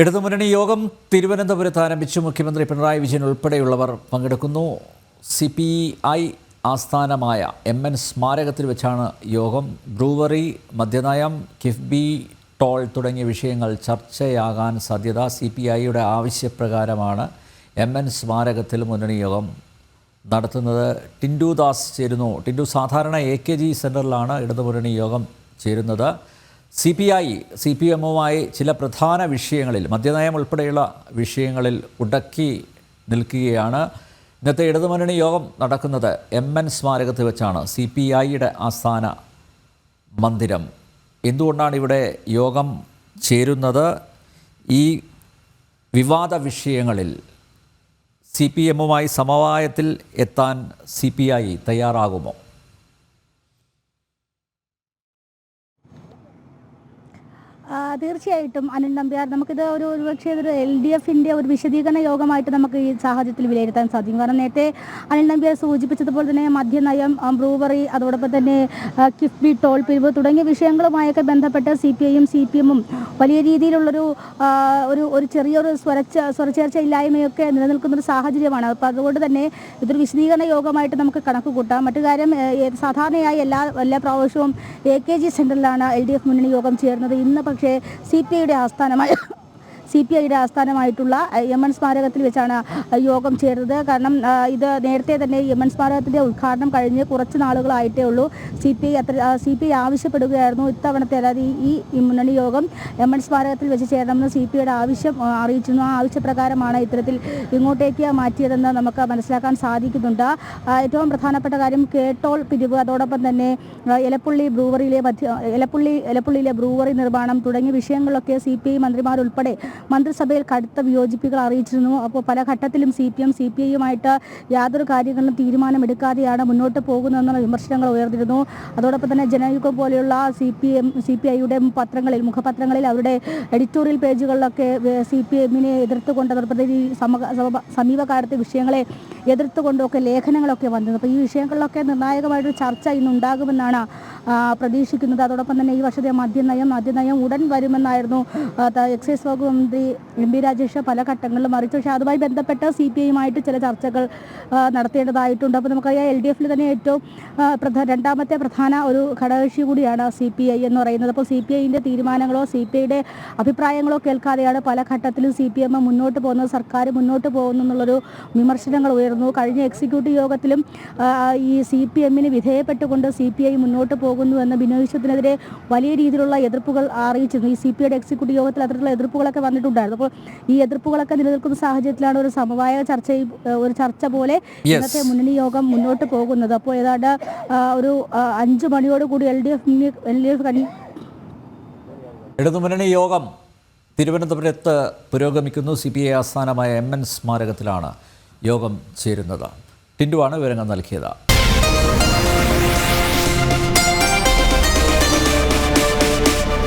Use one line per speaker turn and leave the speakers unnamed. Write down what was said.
ഇടതുമുന്നണി യോഗം തിരുവനന്തപുരത്ത് ആരംഭിച്ചു. മുഖ്യമന്ത്രി പിണറായി വിജയൻ ഉൾപ്പെടെയുള്ളവർ പങ്കെടുക്കുന്നു. സി പി ഐ ആസ്ഥാനമായ എം എൻ സ്മാരകത്തിൽ വെച്ചാണ് യോഗം. ബ്രൂവറി മദ്യനയം കിഫ്ബി ടോൾ തുടങ്ങിയ വിഷയങ്ങൾ ചർച്ചയാകാൻ സാധ്യത സി പി ഐയുടെ ആവശ്യപ്രകാരമാണ് എം എൻ സ്മാരകത്തിൽ മുന്നണി യോഗം നടത്തുന്നത്. ടിൻഡു ദാസ് ചേരുന്നു. ടിൻഡു സാധാരണ എ കെ ജി സെന്ററിലാണ് ഇടതുമുന്നണി യോഗം ചേരുന്നത്. C P I C P എമ്മുമായി ചില പ്രധാന വിഷയങ്ങളിൽ മദ്യനയം ഉൾപ്പെടെയുള്ള വിഷയങ്ങളിൽ ഉടക്കി നിൽക്കുകയാണ്. ഇന്നത്തെ ഇടതുമുന്നണി യോഗം നടക്കുന്നത് എം എൻ സ്മാരകത്തിൽ വെച്ചാണ്. സി പി ഐയുടെ ആസ്ഥാന മന്ദിരം. എന്തുകൊണ്ടാണ് ഇവിടെ യോഗം ചേരുന്നത്? ഈ വിവാദ വിഷയങ്ങളിൽ സി പി എമ്മുമായി സമവായത്തിൽ എത്താൻ സി പി ഐ തയ്യാറാകുമോ?
തീർച്ചയായിട്ടും അനിൽ നമ്പ്യാർ നമുക്കിത് ഒരു ഒരുപക്ഷെ ഇതൊരു എൽ ഡി എഫിന്റെ ഒരു വിശദീകരണ യോഗമായിട്ട് നമുക്ക് ഈ സാഹചര്യത്തിൽ വിലയിരുത്താൻ സാധിക്കും. കാരണം നേരത്തെ അനിൽ നമ്പ്യാർ സൂചിപ്പിച്ചതുപോലെ തന്നെ മദ്യനയം ബ്രൂവറി അതോടൊപ്പം തന്നെ കിഫ്ബി ടോൾ പിരിവ് തുടങ്ങിയ വിഷയങ്ങളുമായൊക്കെ ബന്ധപ്പെട്ട് സി പി ഐയും സി പി എമ്മും വലിയ രീതിയിലുള്ളൊരു ഒരു ഒരു ചെറിയൊരു സ്വരച്ച സ്വരച്ചേർച്ച ഇല്ലായ്മയൊക്കെ നിലനിൽക്കുന്ന ഒരു സാഹചര്യമാണ്. അപ്പോൾ അതുകൊണ്ട് തന്നെ ഇതൊരു വിശദീകരണ യോഗമായിട്ട് നമുക്ക് കണക്ക് കൂട്ടാം മറ്റു കാര്യം സാധാരണയായി എല്ലാ എല്ലാ പ്രാവശ്യവും എ കെ ജി സെന്ററിലാണ് എൽ ഡി എഫ് മുന്നണി യോഗം ചേർന്നത് ഇന്ന് പക്ഷേ സി പി ഐയുടെ ആസ്ഥാനമായ സി പി ഐയുടെ ആസ്ഥാനമായിട്ടുള്ള എൻ സ്മാരകത്തിൽ വെച്ചാണ് യോഗം ചേർന്നത് കാരണം ഇത് നേരത്തെ തന്നെ എം എൻ സ്മാരകത്തിന്റെ ഉദ്ഘാടനം കഴിഞ്ഞ് കുറച്ച് നാളുകളായിട്ടേ ഉള്ളൂ സി പി ഐ അത്ര സി പി ഐ ആവശ്യപ്പെടുകയായിരുന്നു ഇത്തവണത്തെ. അതായത് ഈ മുന്നണി യോഗം എൻ സ്മാരകത്തിൽ വെച്ച് ചേരണമെന്ന് സി പി ഐയുടെ ആവശ്യം അറിയിച്ചിരുന്നു. ആ ആവശ്യപ്രകാരമാണ് ഇത്തരത്തിൽ ഇങ്ങോട്ടേക്ക് മാറ്റിയതെന്ന് നമുക്ക് മനസ്സിലാക്കാൻ സാധിക്കുന്നുണ്ട്. ഏറ്റവും പ്രധാനപ്പെട്ട കാര്യം കേട്ടോൾ പിരിവ്. അതോടൊപ്പം തന്നെ എലപ്പുള്ളി ബ്രൂവറിയിലെ മധ്യ എലപ്പുള്ളി എലപ്പുള്ളിയിലെ ബ്രൂവറി നിർമ്മാണം തുടങ്ങിയ വിഷയങ്ങളൊക്കെ സി പി ഐ മന്ത്രിമാരുൾപ്പെടെ മന്ത്രിസഭയിൽ കടുത്ത വിയോജിപ്പുകൾ അറിയിച്ചിരുന്നു. അപ്പോൾ പല ഘട്ടത്തിലും C P M C P ഐയുമായിട്ട് യാതൊരു കാര്യങ്ങളിലും തീരുമാനമെടുക്കാതെയാണ് മുന്നോട്ട് പോകുന്നതെന്നുള്ള വിമർശനങ്ങൾ ഉയർന്നിരുന്നു. അതോടൊപ്പം തന്നെ ജനയുഗം പോലെയുള്ള C P M C P ഐയുടെ പത്രങ്ങളിൽ മുഖപത്രങ്ങളിൽ അവരുടെ എഡിറ്റോറിയൽ പേജുകളിലൊക്കെ സി പി എമ്മിനെ എതിർത്തുകൊണ്ട് അതോടൊപ്പം സമീപകാലത്തെ വിഷയങ്ങളെ എതിർത്തുകൊണ്ടൊക്കെ ലേഖനങ്ങളൊക്കെ വന്നത് അപ്പോൾ ഈ വിഷയങ്ങളിലൊക്കെ നിർണായകമായിട്ടൊരു ചർച്ച ഇന്ന് ഉണ്ടാകുമെന്നാണ് ആ, പ്രതീക്ഷിക്കുന്നത്. അതോടൊപ്പം തന്നെ ഈ വർഷത്തെ മദ്യനയം മദ്യനയം ഉടൻ വരുമെന്നായിരുന്നു എക്സൈസ് വകുപ്പ് മന്ത്രി എം പി രാജേഷ് പല ഘട്ടങ്ങളിലും അറിയിച്ചു. പക്ഷേ അതുമായി ബന്ധപ്പെട്ട് സി പി ഐയുമായിട്ട് ചില ചർച്ചകൾ നടത്തേണ്ടതായിട്ടുണ്ട്. അപ്പോൾ നമുക്കറിയാം എൽ ഡി എഫിൽ തന്നെ ഏറ്റവും രണ്ടാമത്തെ പ്രധാന ഒരു ഘടകകക്ഷി കൂടിയാണ് സി പി ഐ എന്ന് പറയുന്നത്. അപ്പോൾ സി പി ഐന്റെ തീരുമാനങ്ങളോ സി പി ഐയുടെ അഭിപ്രായങ്ങളോ കേൾക്കാതെയാണ് പല ഘട്ടത്തിലും സി പി എം മുന്നോട്ട് പോകുന്നത്. സർക്കാർ മുന്നോട്ട് പോകുന്നു എന്നുള്ളൊരു വിമർശനങ്ങൾ ഉയർന്നു. കഴിഞ്ഞ എക്സിക്യൂട്ടീവ് യോഗത്തിലും ഈ സി പി എമ്മിന് വിധേയപ്പെട്ടുകൊണ്ട് സി പി ഐ മുന്നോട്ട് പോകുന്നു. എന്ന ബിനോയ് വിശ്വത്തിനെതിരെ വലിയ രീതിയിലുള്ള എതിർപ്പുകൾ അറിയിച്ചിരുന്നു. ഈ സി പി ഐയുടെ എക്സിക്യൂട്ടീവ് യോഗത്തിൽ അത്തരത്തിലുള്ള എതിർപ്പുകളൊക്കെ വന്നിട്ടുണ്ടായിരുന്നു. അപ്പോൾ ഈ എതിർപ്പുകളൊക്കെ നിലനിൽക്കുന്ന സാഹചര്യത്തിലാണ് ഒരു സമവായ ചർച്ച ഒരു ചർച്ച പോലെ ഇന്നത്തെ മുന്നണി യോഗം മുന്നോട്ട് പോകുന്നത്. അപ്പോൾ ഏതാണ്ട് ഒരു അഞ്ചു അഞ്ച് മണിയോട് കൂടി L D F L D F കണി
ഇടതുമുന്നണി യോഗം തിരുവനന്തപുരത്ത് പുരോഗമിക്കുന്നു. സി പി ഐ ആസ്ഥാനമായ എം എൻ സ്മാരകത്തിലാണ് യോഗം ചേരുന്നത്. ടിൻഡുവാണ് വിവരങ്ങൾ നൽകിയത്.